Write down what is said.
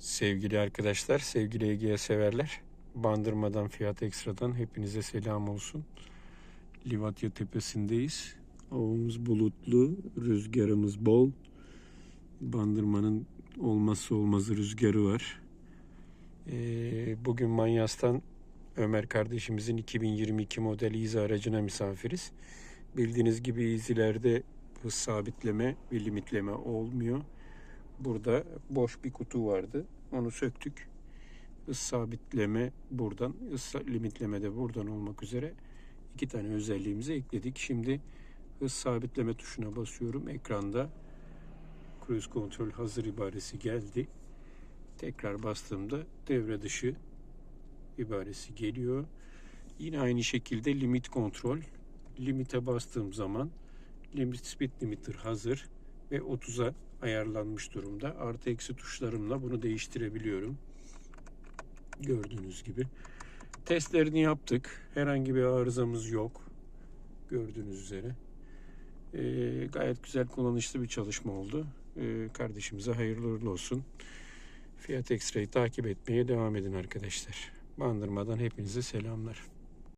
Sevgili arkadaşlar, sevgili Ege'ye severler. Bandırmadan, Fiyat Ekstra'dan hepinize selam olsun. Livatya tepesindeyiz. Havamız bulutlu, rüzgarımız bol. Bandırmanın olmazsa olmazı rüzgarı var. Ee, bugün Manyas'tan Ömer kardeşimizin 2022 model Easy aracına misafiriz. Bildiğiniz gibi Easy'lerde hız sabitleme ve limitleme olmuyor. Burada boş bir kutu vardı. Onu söktük. Hız sabitleme buradan, hız limitleme de buradan olmak üzere iki tane özelliğimizi ekledik. Şimdi hız sabitleme tuşuna basıyorum. Ekranda cruise kontrol hazır ibaresi geldi. Tekrar bastığımda devre dışı ibaresi geliyor. Yine aynı şekilde limit kontrol. Limite bastığım zaman limit speed limiter hazır ve 30'a ayarlanmış durumda. Artı eksi tuşlarımla bunu değiştirebiliyorum. Gördüğünüz gibi. Testlerini yaptık. Herhangi bir arızamız yok. Gördüğünüz üzere. Ee, gayet güzel kullanışlı bir çalışma oldu. Ee, kardeşimize hayırlı uğurlu olsun. Fiyat Ekstra'yı takip etmeye devam edin arkadaşlar. Bandırmadan hepinize selamlar.